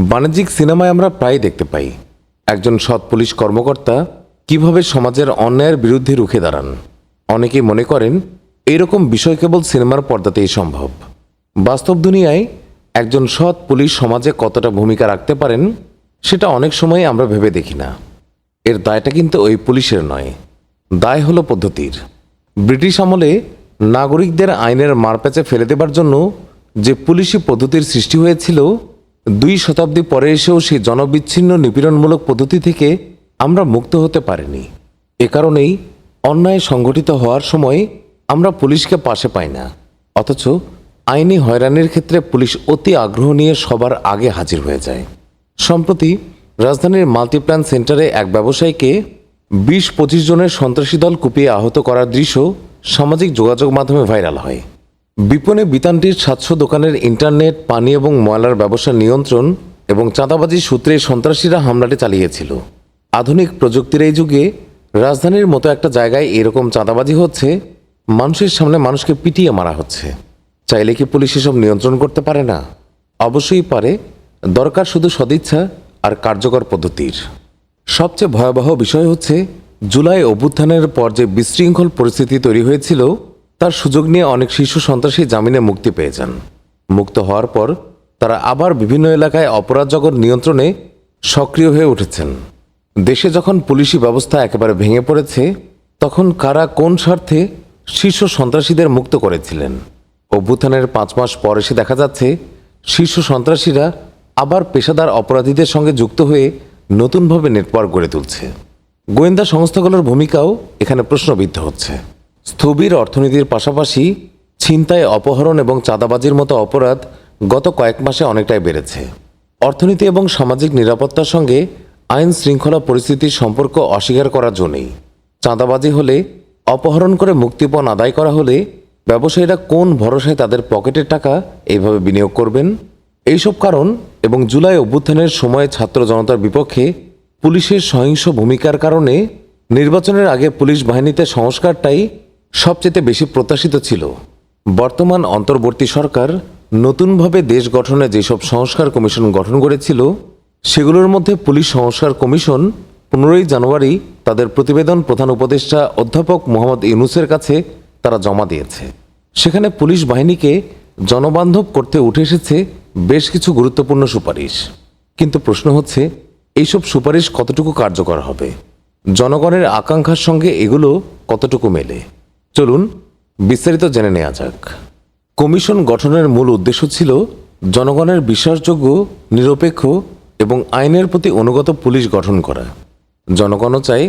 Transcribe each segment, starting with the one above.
বাণিজ্যিক সিনেমায় আমরা প্রায় দেখতে পাই। একজন সৎ পুলিশ কর্মকর্তা কীভাবে সমাজের অন্যায়ের বিরুদ্ধে রুখে দাঁড়ান? অনেকেই মনে করেন, এইরকম বিষয় কেবল সিনেমার পর্দাতেই সম্ভব। বাস্তব দুনিয়ায় একজন সৎ পুলিশ সমাজে কতটা ভূমিকা রাখতে পারেন, সেটা অনেক সময় আমরা ভেবে দেখি না। এর দায়টা কিন্তু ওই পুলিশের নয়। দায় হলো পদ্ধতির। ব্রিটিশ আমলে নাগরিকদের আইনের মারপ্যাচে ফেলে দেবার জন্য যে পুলিশি পদ্ধতির সৃষ্টি হয়েছিল দুই শতাব্দী পরে এসেও সেই জনবিচ্ছিন্ন নিপীড়নমূলক পদ্ধতি থেকে আমরা মুক্ত হতে পারিনি। এ কারণেই অন্যায় সংগঠিত হওয়ার সময় আমরা পুলিশকে পাশে পাই না। অথচ আইনি হয়রানির ক্ষেত্রে পুলিশ অতি আগ্রহ নিয়ে সবার আগে হাজির হয়ে যায়। সম্প্রতি রাজধানীর মাল্টিপ্ল্যান সেন্টারে এক ব্যবসায়ীকে বিশ পঁচিশ জনের সন্ত্রাসী দল কুপিয়ে আহত করার দৃশ্য সামাজিক যোগাযোগ মাধ্যমে ভাইরাল হয়। বিপণে বিতানটির সাতশো দোকানের ইন্টারনেট, পানি এবং ময়লার ব্যবসা নিয়ন্ত্রণ এবং চাঁদাবাজির সূত্রে সন্ত্রাসীরা হামলাটি চালিয়েছিল। আধুনিক প্রযুক্তির এই যুগে রাজধানীর মতো একটা জায়গায় এরকম চাঁদাবাজি হচ্ছে, মানুষের সামনে মানুষকে পিটিয়ে মারা হচ্ছে। চাইলে কি পুলিশ এসব নিয়ন্ত্রণ করতে পারে না? অবশ্যই পারে, দরকার শুধু সদিচ্ছা আর কার্যকর পদ্ধতির। সবচেয়ে ভয়াবহ বিষয় হচ্ছে, জুলাই অভ্যুত্থানের পর যে বিশৃঙ্খল পরিস্থিতি তৈরি হয়েছিল তার সুযোগ নিয়ে অনেক শিশু সন্ত্রাসী জামিনে মুক্তি পেয়ে যান। মুক্ত হওয়ার পর তারা আবার বিভিন্ন এলাকায় অপরাধ জগৎ নিয়ন্ত্রণে সক্রিয় হয়ে উঠেছেন। দেশে যখন পুলিশি ব্যবস্থা একেবারে ভেঙে পড়েছে, তখন কারা কোন স্বার্থে শীর্ষ সন্ত্রাসীদের মুক্ত করেছিলেন? অভ্যুত্থানের পাঁচ মাস পর এসে দেখা যাচ্ছে শীর্ষ সন্ত্রাসীরা আবার পেশাদার অপরাধীদের সঙ্গে যুক্ত হয়ে নতুনভাবে নেটওয়ার্ক গড়ে তুলছে। গোয়েন্দা সংস্থাগুলোর ভূমিকাও এখানে প্রশ্নবিদ্ধ হচ্ছে। স্থবির অর্থনীতির পাশাপাশি ছিনতাই, অপহরণ এবং চাঁদাবাজির মতো অপরাধ গত কয়েক মাসে অনেকটাই বেড়েছে। অর্থনীতি এবং সামাজিক নিরাপত্তার সঙ্গে আইন শৃঙ্খলা পরিস্থিতির সম্পর্ক অস্বীকার করার জন্যই। চাঁদাবাজি হলে, অপহরণ করে মুক্তিপণ আদায় করা হলে ব্যবসায়ীরা কোন ভরসায় তাদের পকেটের টাকা এইভাবে বিনিয়োগ করবেন? এইসব কারণ এবং জুলাই অভ্যুত্থানের সময় ছাত্র জনতার বিপক্ষে পুলিশের সহিংস ভূমিকার কারণে নির্বাচনের আগে পুলিশ বাহিনীতে সংস্কারটাই সবচেয়ে বেশি প্রত্যাশিত ছিল। বর্তমান অন্তর্বর্তী সরকার নতুনভাবে দেশ গঠনে যেসব সংস্কার কমিশন গঠন করেছিল, সেগুলোর মধ্যে পুলিশ সংস্কার কমিশন পনেরোই জানুয়ারি তাদের প্রতিবেদন প্রধান উপদেষ্টা অধ্যাপক মোহাম্মদ ইউনুসের কাছে তারা জমা দিয়েছে। সেখানে পুলিশ বাহিনীকে জনবান্ধব করতে উঠে এসেছে বেশ কিছু গুরুত্বপূর্ণ সুপারিশ। কিন্তু প্রশ্ন হচ্ছে, এইসব সুপারিশ কতটুকু কার্যকর হবে? জনগণের আকাঙ্ক্ষার সঙ্গে এগুলো কতটুকু মেলে? চলুন বিস্তারিত জেনে নেওয়া যাক। কমিশন গঠনের মূল উদ্দেশ্য ছিল জনগণের বিশ্বাসযোগ্য, নিরপেক্ষ এবং আইনের প্রতি অনুগত পুলিশ গঠন করা। জনগণও চায়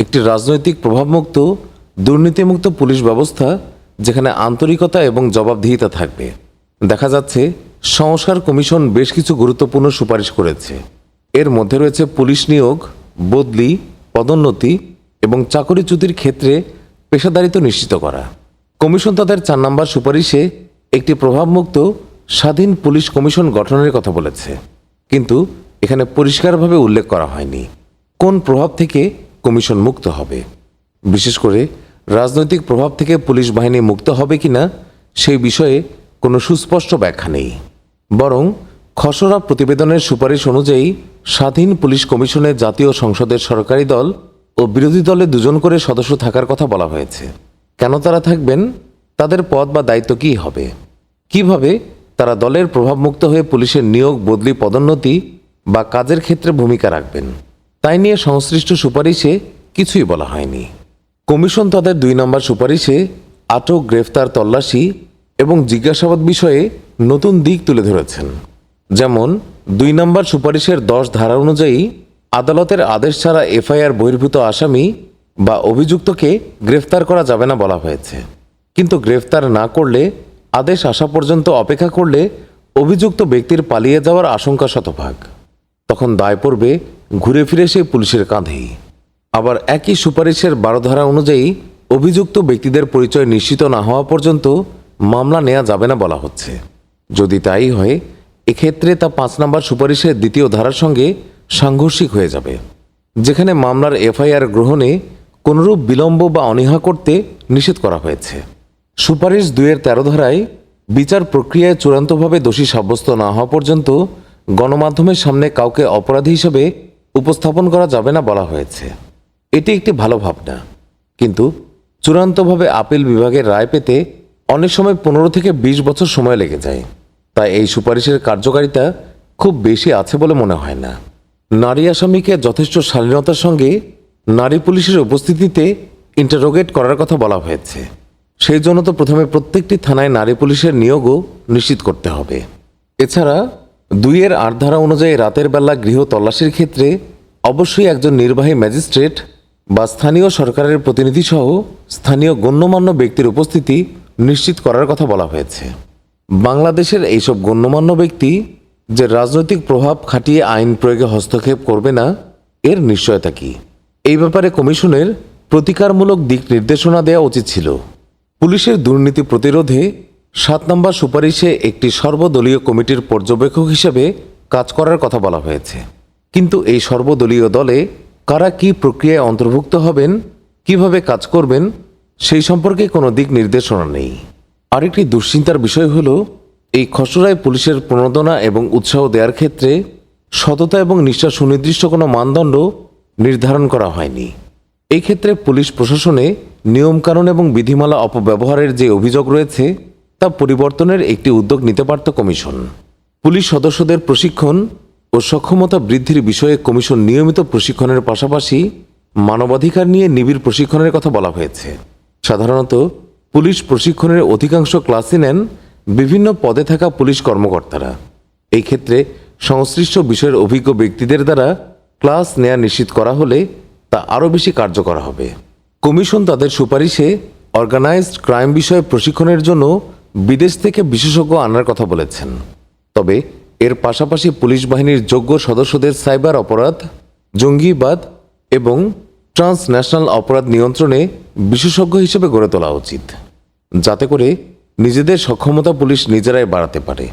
একটি রাজনৈতিক প্রভাবমুক্ত, দুর্নীতিমুক্ত পুলিশ ব্যবস্থা যেখানে আন্তরিকতা এবং জবাবদিহিতা থাকবে। দেখা যাচ্ছে সংস্কার কমিশন বেশ কিছু গুরুত্বপূর্ণ সুপারিশ করেছে। এর মধ্যে রয়েছে পুলিশ নিয়োগ, বদলি, পদোন্নতি এবং চাকরিচ্যুতির ক্ষেত্রে পেশাদারিত্ব নিশ্চিত করা। কমিশন তাদের চার নম্বর সুপারিশে একটি প্রভাবমুক্ত, স্বাধীন পুলিশ কমিশন গঠনের কথা বলেছে। কিন্তু এখানে পরিষ্কারভাবে উল্লেখ করা হয়নি কোন প্রভাব থেকে কমিশন মুক্ত হবে। বিশেষ করে রাজনৈতিক প্রভাব থেকে পুলিশ বাহিনী মুক্ত হবে কিনা সেই বিষয়ে কোনো সুস্পষ্ট ব্যাখ্যা নেই। বরং খসড়া প্রতিবেদনের সুপারিশ অনুযায়ী স্বাধীন পুলিশ কমিশনে জাতীয় সংসদের সরকারি দল ও বিরোধী দলে দুজন করে সদস্য থাকার কথা বলা হয়েছে। কেন তারা থাকবেন? তাদের পদ বা দায়িত্ব কী হবে? কীভাবে তারা দলের প্রভাবমুক্ত হয়ে পুলিশের নিয়োগ, বদলি, পদোন্নতি বা কাজের ক্ষেত্রে ভূমিকা রাখবেন? তাই নিয়ে সংশ্লিষ্ট সুপারিশে কিছুই বলা হয়নি। কমিশন তাদের দুই নম্বর সুপারিশে আটক, গ্রেফতার, তল্লাশি এবং জিজ্ঞাসাবাদ বিষয়ে নতুন দিক তুলে ধরেছেন। যেমন, দুই নম্বর সুপারিশের দশ ধারা অনুযায়ী আদালতের আদেশ ছাড়া এফআইআর বহির্ভূত আসামি বা অভিযুক্তকে গ্রেফতার করা যাবে না বলা হয়েছে। কিন্তু গ্রেফতার না করলে, আদেশ আসা পর্যন্ত অপেক্ষা করলে অভিযুক্ত ব্যক্তির পালিয়ে যাওয়ার আশঙ্কা শতভাগ। তখন দায় পড়বে ঘুরে ফিরে সেই পুলিশের কাঁধেই। আবার একই সুপারিশের বারো ধারা অনুযায়ী অভিযুক্ত ব্যক্তিদের পরিচয় নিশ্চিত না হওয়া পর্যন্ত মামলা নেওয়া যাবে না বলা হচ্ছে। যদি তাই হয়, এক্ষেত্রে তা পাঁচ নম্বর সুপারিশের দ্বিতীয় ধারার সঙ্গে সাংঘর্ষিক হয়ে যাবে। যেখানে মামলার এফআইআর গ্রহণে কোনরূপ বিলম্ব বা অনীহা করতে নিষেধ করা হয়েছে। সুপারিশ দুইয়ের তেরো ধারায় বিচার প্রক্রিয়ায় চূড়ান্তভাবে দোষী সাব্যস্ত না হওয়া পর্যন্ত গণমাধ্যমের সামনে কাউকে অপরাধী হিসেবে উপস্থাপন করা যাবে না বলা হয়েছে। এটি একটি ভালো ভাবনা। কিন্তু চূড়ান্তভাবে আপিল বিভাগের রায় পেতে অনেক সময় পনেরো থেকে বিশ বছর সময় লেগে যায়। তাই এই সুপারিশের কার্যকারিতা খুব বেশি আছে বলে মনে হয় না। নারী আসামিকে যথেষ্ট শালীনতার সঙ্গে নারী পুলিশের উপস্থিতিতে ইন্টারোগেট করার কথা বলা হয়েছে। সেই জন্য তো প্রথমে প্রত্যেকটি থানায় নারী পুলিশের নিয়োগও নিশ্চিত করতে হবে। এছাড়া দুইয়ের আট ধারা অনুযায়ী রাতের বেলা গৃহ তল্লাশির ক্ষেত্রে অবশ্যই একজন নির্বাহী ম্যাজিস্ট্রেট বা স্থানীয় সরকারের প্রতিনিধি সহ স্থানীয় গণ্যমান্য ব্যক্তির উপস্থিতি নিশ্চিত করার কথা বলা হয়েছে। বাংলাদেশের এইসব গণ্যমান্য ব্যক্তি যে রাজনৈতিক প্রভাব খাটিয়ে আইন প্রয়োগে হস্তক্ষেপ করবে না, এর নিশ্চয়তা কি? এই ব্যাপারে কমিশনের প্রতিকারমূলক দিক নির্দেশনা দেওয়া উচিত ছিল। পুলিশের দুর্নীতি প্রতিরোধে সাত নম্বর সুপারিশে একটি সর্বদলীয় কমিটির পর্যবেক্ষক হিসেবে কাজ করার কথা বলা হয়েছে। কিন্তু এই সর্বদলীয় দলে কারা কি প্রক্রিয়ায় অন্তর্ভুক্ত হবেন, কীভাবে কাজ করবেন, সেই সম্পর্কে কোনো দিক নির্দেশনা নেই। আরেকটি দুশ্চিন্তার বিষয় হল এই খসড়ায় পুলিশের প্রণোদনা এবং উৎসাহ দেওয়ার ক্ষেত্রে সততা এবং নিষ্ঠা সুনির্দিষ্ট কোনো মানদণ্ড নির্ধারণ করা হয়নি। এই ক্ষেত্রে পুলিশ প্রশাসনে নিয়মকানুন এবং বিধিমালা অপব্যবহারের যে অভিযোগ রয়েছে, তা পরিবর্তনের একটি উদ্যোগ নিতে পারত কমিশন। পুলিশ সদস্যদের প্রশিক্ষণ ও সক্ষমতা বৃদ্ধির বিষয়ে কমিশন নিয়মিত প্রশিক্ষণের পাশাপাশি মানবাধিকার নিয়ে নিবিড় প্রশিক্ষণের কথা বলা হয়েছে। সাধারণত পুলিশ প্রশিক্ষণের অধিকাংশ ক্লাসই নেন বিভিন্ন পদে থাকা পুলিশ কর্মকর্তারা। এই ক্ষেত্রে সংশ্লিষ্ট বিষয়ের অভিজ্ঞ ব্যক্তিদের দ্বারা ক্লাস নেওয়া নিশ্চিত করা হলে তা আরও বেশি কার্যকর হবে। কমিশন তাদের সুপারিশে অর্গানাইজড ক্রাইম বিষয়ে প্রশিক্ষণের জন্য বিদেশ থেকে বিশেষজ্ঞ আনার কথা বলেছেন। তবে এর পাশাপাশি পুলিশ বাহিনীর যোগ্য সদস্যদের সাইবার অপরাধ, জঙ্গিবাদ এবং ট্রান্সন্যাশনাল অপরাধ নিয়ন্ত্রণে বিশেষজ্ঞ হিসেবে গড়ে তোলা উচিত। যাতে করে নিজেদের সক্ষমতা পুলিশ নিজেরাই বাড়াতে পারে।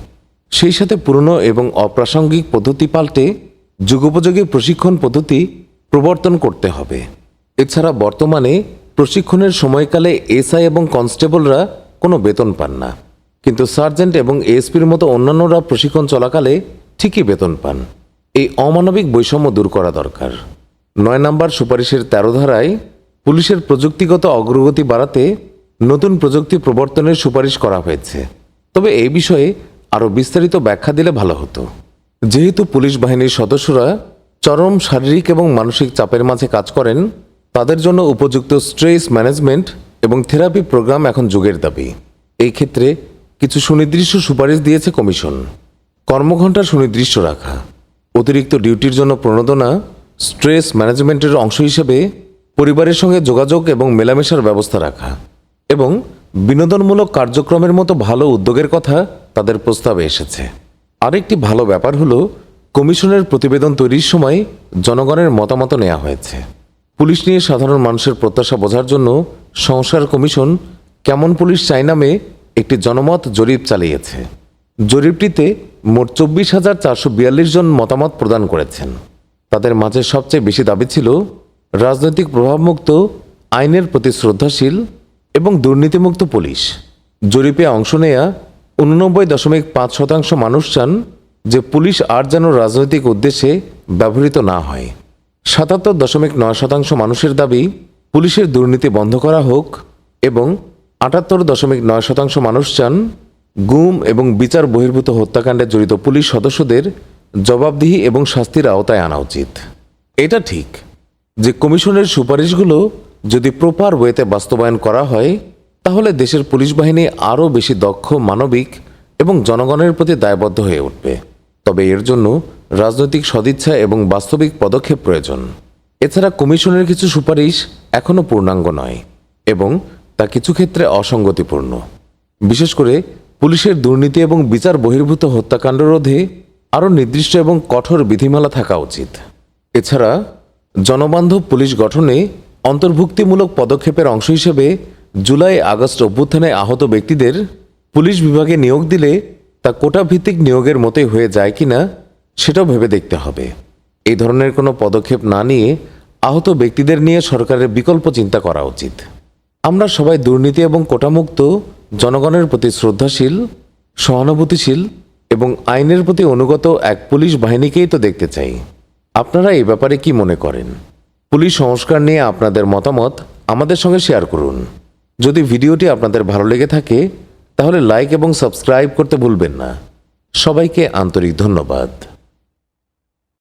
সেই সাথে পুরনো এবং অপ্রাসঙ্গিক পদ্ধতি পাল্টে যুগোপযোগী প্রশিক্ষণ পদ্ধতি প্রবর্তন করতে হবে। এছাড়া বর্তমানে প্রশিক্ষণের সময়কালে এসআই এবং কনস্টেবলরা কোনো বেতন পান না। কিন্তু সার্জেন্ট এবং এসপির মতো অন্যান্যরা প্রশিক্ষণ চলাকালে ঠিকই বেতন পান। এই অমানবিক বৈষম্য দূর করা দরকার। নয় নম্বর সুপারিশের তেরো ধারায় পুলিশের প্রযুক্তিগত অগ্রগতি বাড়াতে নতুন প্রযুক্তি প্রবর্তনের সুপারিশ করা হয়েছে। তবে এই বিষয়ে আরও বিস্তারিত ব্যাখ্যা দিলে ভালো হতো। যেহেতু পুলিশ বাহিনীর সদস্যরা চরম শারীরিক এবং মানসিক চাপের মাঝে কাজ করেন, তাদের জন্য উপযুক্ত স্ট্রেস ম্যানেজমেন্ট এবং থেরাপি প্রোগ্রাম এখন যুগের দাবি। এই ক্ষেত্রে কিছু সুনির্দিষ্ট সুপারিশ দিয়েছে কমিশন। কর্মঘণ্টা সুনির্দিষ্ট রাখা, অতিরিক্ত ডিউটির জন্য প্রণোদনা, স্ট্রেস ম্যানেজমেন্টের অংশ হিসেবে পরিবারের সঙ্গে যোগাযোগ এবং মেলামেশার ব্যবস্থা রাখা। এবং বিনোদনমূলক কার্যক্রমের মতো ভালো উদ্যোগের কথা তাদের প্রস্তাবে এসেছে। আরেকটি ভালো ব্যাপার হলো, কমিশনের প্রতিবেদন তৈরির সময় জনগণের মতামত নেওয়া হয়েছে। পুলিশ নিয়ে সাধারণ মানুষের প্রত্যাশা বোঝার জন্য সংস্কার কমিশন কেমন পুলিশ চাই নামে একটি জনমত জরিপ চালিয়েছে। জরিপটিতে মোট চব্বিশ হাজার চারশো বিয়াল্লিশ জন মতামত প্রদান করেছেন। তাদের মাঝে সবচেয়ে বেশি দাবি ছিল, রাজনৈতিক প্রভাবমুক্ত, আইনের প্রতি শ্রদ্ধাশীল এবং দুর্নীতিমুক্ত পুলিশ। জরিপে অংশ নেয়া উননব্বই দশমিক পাঁচ শতাংশ মানুষ চান যে পুলিশ আর যেন রাজনৈতিক উদ্দেশ্যে ব্যবহৃত না হয়। সাতাত্তর দশমিক নয় শতাংশ মানুষের দাবি, পুলিশের দুর্নীতি বন্ধ করা হোক এবং আটাত্তর দশমিক নয় শতাংশ মানুষ চান গুম এবং বিচার বহির্ভূত হত্যাকাণ্ডে জড়িত পুলিশ সদস্যদের জবাবদিহি এবং শাস্তির আওতায় আনা উচিত। এটা ঠিক যে কমিশনের সুপারিশগুলো যদি প্রপার ওয়েতে বাস্তবায়ন করা হয়, তাহলে দেশের পুলিশ বাহিনী আরও বেশি দক্ষ, মানবিক এবং জনগণের প্রতি দায়বদ্ধ হয়ে উঠবে। তবে এর জন্য রাজনৈতিক সদিচ্ছা এবং বাস্তবিক পদক্ষেপ প্রয়োজন। এছাড়া কমিশনের কিছু সুপারিশ এখনও পূর্ণাঙ্গ নয় এবং তা কিছু ক্ষেত্রে অসঙ্গতিপূর্ণ। বিশেষ করে পুলিশের দুর্নীতি এবং বিচার বহির্ভূত হত্যাকাণ্ড রোধে আরও নির্দিষ্ট এবং কঠোর বিধিমালা থাকা উচিত। এছাড়া জনবান্ধব পুলিশ গঠনে অন্তর্ভুক্তিমূলক পদক্ষেপের অংশ হিসেবে জুলাই আগস্ট অভ্যুত্থানে আহত ব্যক্তিদের পুলিশ বিভাগে নিয়োগ দিলে তা কোটা ভিত্তিক নিয়োগের মতোই হয়ে যায় কিনা সেটাও ভেবে দেখতে হবে। এই ধরনের কোনো পদক্ষেপ না নিয়ে আহত ব্যক্তিদের নিয়ে সরকারের বিকল্প চিন্তা করা উচিত। আমরা সবাই দুর্নীতি এবং কোটামুক্ত, জনগণের প্রতি শ্রদ্ধাশীল, সহানুভূতিশীল এবং আইনের প্রতি অনুগত এক পুলিশ বাহিনীকেই তো দেখতে চাই। আপনারা এই ব্যাপারে কি মনে করেন? পুলিশ সংস্কার নিয়ে আপনাদের মতামত আমাদের সঙ্গে শেয়ার করুন। যদি ভিডিওটি আপনাদের ভালো লেগে থাকে, তাহলে লাইক এবং সাবস্ক্রাইব করতে ভুলবেন না। সবাইকে আন্তরিক ধন্যবাদ।